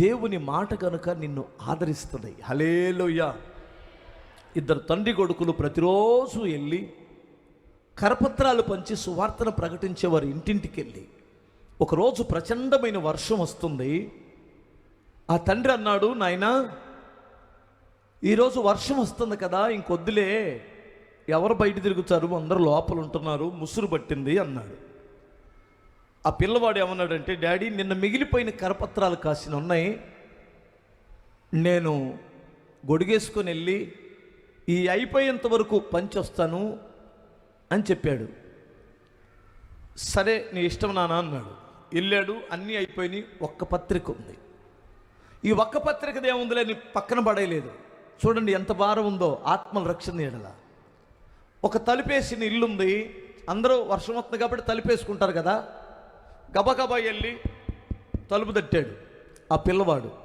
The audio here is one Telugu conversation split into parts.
దేవుని మాట కనుక నిన్ను ఆదరిస్తుంది. హలేలోయ ఇద్దరు తండ్రి కొడుకులు ప్రతిరోజు వెళ్ళి కరపత్రాలు పంచి సువార్తను ప్రకటించేవారు ఇంటింటికి వెళ్ళి ఒకరోజు ప్రచండమైన వర్షం వస్తుంది. ఆ తండ్రి అన్నాడు నాయనా ఈరోజు వర్షం వస్తుంది కదా ఇంకొద్దులే. ఎవరు బయట తిరుగుతారు? అందరూ లోపల ఉంటున్నారు ముసురు పట్టింది అన్నాడు. ఆ పిల్లవాడు ఏమన్నాడంటే డాడీ నిన్న మిగిలిపోయిన కరపత్రాలు కాసిన ఉన్నాయి. నేను గొడిగేసుకొని వెళ్ళి ఈ అయిపోయేంత వరకు పంచొస్తాను అని చెప్పాడు. సరే నీ ఇష్టం నాన్న అన్నాడు. వెళ్ళాడు అన్నీ అయిపోయినాయి ఒక్క పత్రిక ఉంది. ఈ ఒక్క పత్రికది ఏముందిలే నీ పక్కన పడేయలేదు. చూడండి ఎంత భారం ఉందో ఆత్మల రక్షణ ఎడల ఒక తలుపేసిన ఇల్లుంది అందరూ వర్షం వస్తుంది కాబట్టి తలుపేసుకుంటారు కదా. గబగబా వెళ్ళి తలుపు తట్టాడు. ఆ పిల్లవాడు.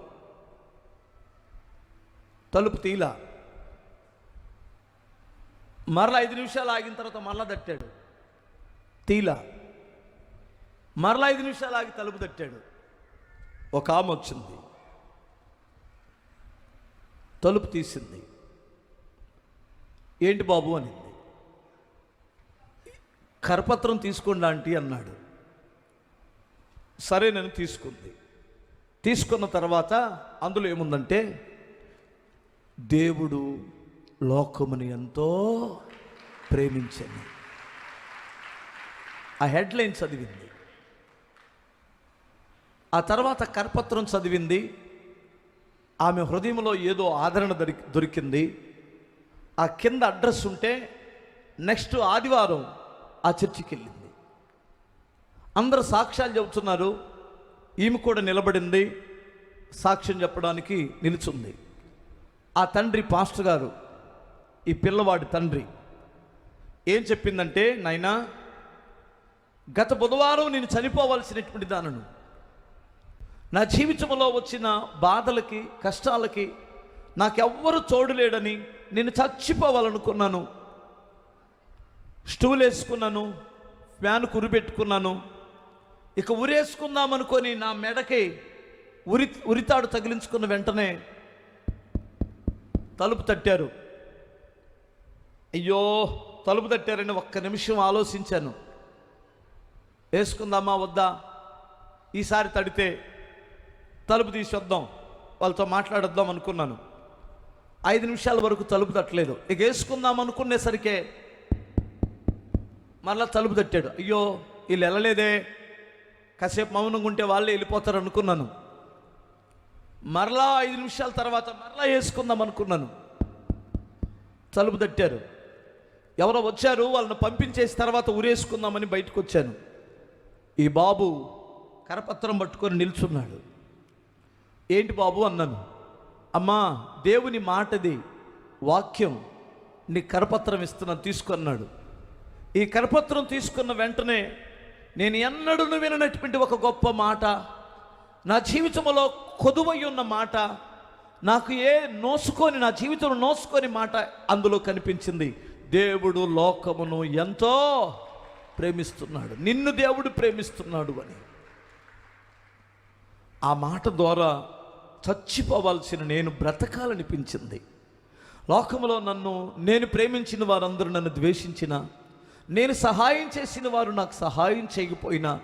తలుపు తీలా. మరలా ఐదు నిమిషాలు ఆగిన తర్వాత మరలా తట్టాడు. తీలా. మరలా ఐదు నిమిషాలు ఆగి తలుపు తట్టాడు. ఒక ఆమె వచ్చింది. తలుపు తీసింది. ఏంటి బాబు అనింది. కరపత్రం తీసుకోండి ఆంటీ అన్నాడు. సరే నేను తీసుకుంది. తీసుకున్న తర్వాత అందులో ఏముందంటే దేవుడు లోకముని ఎంతో ప్రేమించని. ఆ హెడ్లైన్ చదివింది. ఆ తర్వాత కరపత్రం చదివింది. ఆమె హృదయంలో ఏదో ఆదరణ దొరి దొరికింది. ఆ కింద అడ్రస్ ఉంటే నెక్స్ట్ ఆదివారం ఆ చర్చికి వెళ్ళింది అందరు సాక్ష్యాలు చెబుతున్నారు. ఈమె కూడా నిలబడింది. సాక్ష్యం చెప్పడానికి నిలుచుంది. ఆ తండ్రి పాస్టర్ గారు ఈ పిల్లవాడి తండ్రి ఏం చెప్పిందంటే నాయనా గత బుధవారం నేను చనిపోవలసినటువంటి దానను నా జీవితంలో వచ్చిన బాధలకి కష్టాలకి నాకెవ్వరు తోడులేడని నేను చచ్చిపోవాలనుకున్నాను. స్టూల్ వేసుకున్నాను ఫ్యాన్ కురిపెట్టుకున్నాను ఇక ఉరేసుకుందామనుకొని నా మెడకి ఉరి ఉరితాడు తగిలించుకున్న వెంటనే తలుపు తట్టారు. అయ్యో తలుపు తట్టారని ఒక్క నిమిషం ఆలోచించాను. వేసుకుందామా వద్దా? ఈసారి తడితే తలుపు తీసి వద్దాం వాళ్ళతో మాట్లాడొద్దాం అనుకున్నాను. ఐదు నిమిషాల వరకు తలుపు తట్టలేదు. ఇక వేసుకుందాం అనుకునేసరికే మళ్ళా తలుపు తట్టాడు. అయ్యో వీళ్ళు వెళ్ళలేదే. కాసేపు మౌనంగా ఉంటే వాళ్ళే వెళ్ళిపోతారు అనుకున్నాను మరలా ఐదు నిమిషాల తర్వాత మరలా వేసుకుందాం అనుకున్నాను. తలుపు తట్టారు. ఎవరో వచ్చారు వాళ్ళని పంపించేసి తర్వాత ఉరేసుకుందామని బయటకు వచ్చాను ఈ బాబు కరపత్రం పట్టుకొని నిల్చున్నాడు. ఏంటి బాబు అన్నాను. అమ్మా దేవుని మాటది వాక్యం నీ కరపత్రం ఇస్తున్నాను తీసుకున్నాడు ఈ కరపత్రం తీసుకున్న వెంటనే నేను ఎన్నడూ విననటువంటి ఒక గొప్ప మాట. నా జీవితంలో కొదువై ఉన్న మాట. నాకు ఏ నోసుకొని నా జీవితంలో నోసుకొని మాట అందులో కనిపించింది. దేవుడు లోకమును ఎంతో ప్రేమిస్తున్నాడు. నిన్ను దేవుడు ప్రేమిస్తున్నాడు అని. ఆ మాట ద్వారా చచ్చిపోవాల్సిన నేను బ్రతకాలనిపించింది. లోకములో నన్ను నేను ప్రేమించిన వారందరూ నన్ను ద్వేషించిన నేను సహాయం చేసిన వారు నాకు సహాయం చేయకపోయినా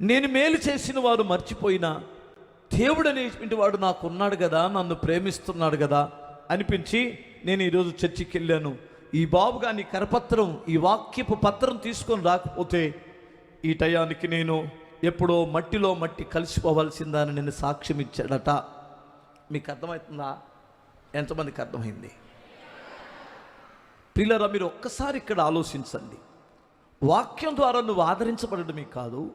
నేను మేలు చేసిన వారు మర్చిపోయినా దేవుడు అనేటువంటి వాడు నాకు ఉన్నాడు కదా నన్ను ప్రేమిస్తున్నాడు కదా అనిపించి నేను ఈరోజు చర్చికి వెళ్ళాను ఈ బాబు గాని కరపత్రం ఈ వాక్యపు పత్రం తీసుకొని రాకపోతే ఈ టయానికి నేను ఎప్పుడో మట్టిలో మట్టి కలిసిపోవాల్సిందని నేను సాక్ష్యం ఇచ్చాడట మీకు అర్థమవుతుందా? ఎంతమందికి అర్థమైంది? ప్రియులరా మీరు ఒక్కసారి ఇక్కడ ఆలోచించండి. వాక్యం ద్వారా నువ్వు ఆదరించబడటమే కాదు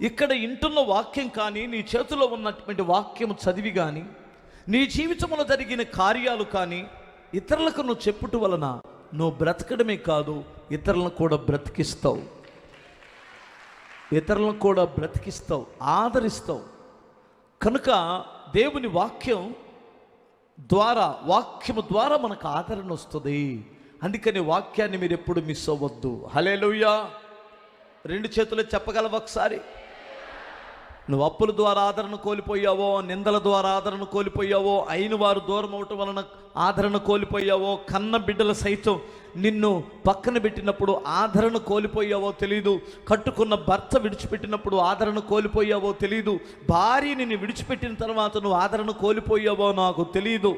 ఇక్కడ ఇంటున్న వాక్యం కానీ నీ చేతిలో ఉన్నటువంటి వాక్యం చదివి కానీ నీ జీవితంలో జరిగిన కార్యాలు కానీ ఇతరులకు నువ్వు చెప్పుట వలన నువ్వు బ్రతకడమే కాదు ఇతరులను కూడా బ్రతికిస్తావు. ఇతరులను కూడా బ్రతికిస్తావు ఆదరిస్తావు. కనుక దేవుని వాక్యం ద్వారా వాక్యము ద్వారా మనకు ఆదరణ వస్తుంది. అందుకని వాక్యాన్ని మీరు ఎప్పుడు మిస్ అవ్వద్దు. హలే రెండు చేతులు చెప్పగలవు ఒకసారి? నువ్వు అప్పుల ద్వారా ఆదరణ కోల్పోయావో నిందల ద్వారా ఆదరణ కోల్పోయావో అయిన వారు దూరం అవటం వలన ఆదరణ కోల్పోయావో కన్న బిడ్డల సైతం నిన్ను పక్కన పెట్టినప్పుడు ఆదరణ కోల్పోయావో తెలియదు కట్టుకున్న భర్త విడిచిపెట్టినప్పుడు ఆదరణ కోల్పోయావో తెలియదు భార్య నిన్ను విడిచిపెట్టిన తర్వాత నువ్వు ఆదరణ కోల్పోయావో నాకు తెలియదు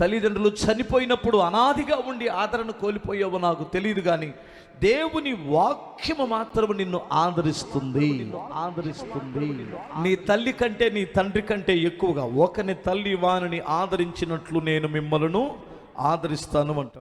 తల్లిదండ్రులు చనిపోయినప్పుడు అనాదిగా ఉండి ఆదరణ కోల్పోయావో నాకు తెలియదు కానీ దేవుని వాక్యము మాత్రము నిన్ను ఆదరిస్తుంది. ఆదరిస్తుంది. నీ తల్లి కంటే నీ తండ్రి కంటే ఎక్కువగా ఒకని తల్లి వానిని ఆదరించినట్లు నేను మిమ్మలను ఆదరిస్తాను అంట.